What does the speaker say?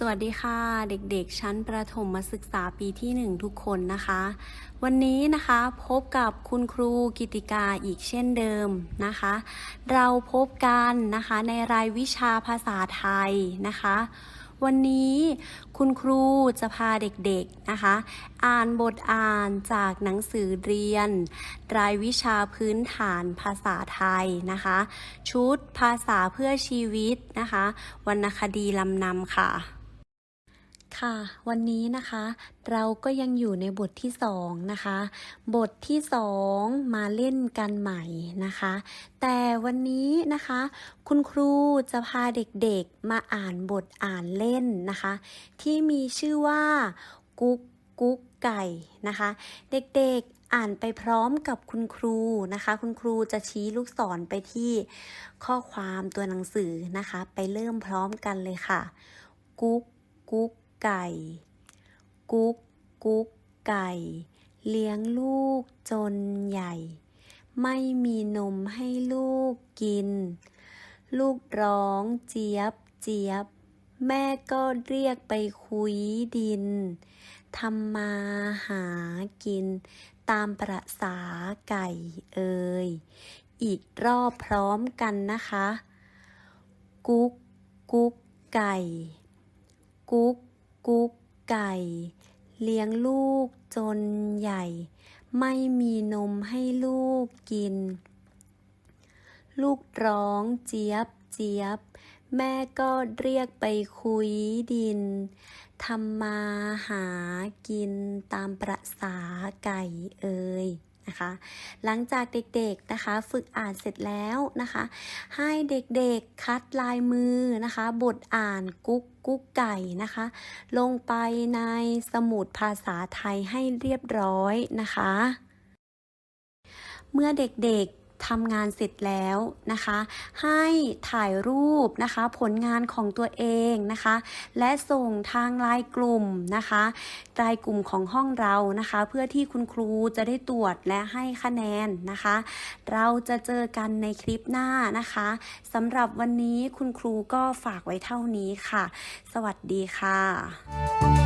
สวัสดีค่ะ เด็กๆ ชั้นประถมศึกษาปีที่ 1 ทุกคนนะคะ วันนี้นะคะพบกับคุณครูกิติกาอีกเช่นเดิมนะคะ เราพบกันนะคะในรายวิชาภาษาไทยนะคะ วันนี้คุณครูจะพาเด็กๆนะคะ อ่านบทอ่านจากหนังสือเรียน รายวิชาพื้นฐานภาษาไทยนะคะ ชุดภาษาเพื่อชีวิตนะคะวรรณคดีลำนำค่ะ ค่ะ วันนี้นะคะ เราก็ยังอยู่ในบทที่สองนะคะ บทที่สองมาเล่นกันใหม่นะคะ แต่วันนี้นะคะ คุณครูจะพาเด็กๆมาอ่านบทอ่านเล่นนะคะ ที่มีชื่อว่า กุ๊กกุ๊กไก่นะคะ เด็กๆอ่านไปพร้อมกับคุณครูนะคะ คุณครูจะชี้ลูกศรไปที่ข้อความตัวหนังสือนะคะ ไปเริ่มพร้อมกันเลยค่ะ กุ๊กกุ๊ก ไก่ กุ๊ก กุ๊กไก่ เลี้ยงลูกจนใหญ่ ไม่มีนมให้ลูกกิน ลูกร้องเจี๊ยบเจี๊ยบ แม่ก็เรียกไปคุยดินทำมาหากิน ตามประษาไก่เอ่ยอีกรอบพร้อมกันนะคะ กุ๊ก กุ๊กไก่ กุ๊ก กุ๊กไก่ เลี้ยงลูกจนใหญ่ ไม่มีนมให้ลูกกิน ลูกร้องเจี๊ยบเจี๊ยบ แม่ก็เรียกไปคุยดินทำมาหากินตามประษาไก่เอ่ย นะคะ หลังจากเด็กๆนะคะ ฝึกอ่านเสร็จแล้วนะคะ ให้เด็กๆคัดลายมือนะคะ บทอ่านกุ๊กกุ๊กไก่นะคะ ลงไปในสมุดภาษาไทยให้เรียบร้อยนะคะ เมื่อเด็กๆ ทำงานเสร็จแล้วนะคะ ให้ถ่ายรูปนะคะ ผลงานของตัวเองนะคะ และส่งทางไลน์กลุ่มนะคะไลน์กลุ่มของห้องเรานะคะ เพื่อที่คุณครูจะได้ตรวจและให้คะแนนนะคะ เราจะเจอกันในคลิปหน้านะคะสำหรับวันนี้คุณครูก็ฝากไว้เท่านี้ค่ะ สวัสดีค่ะ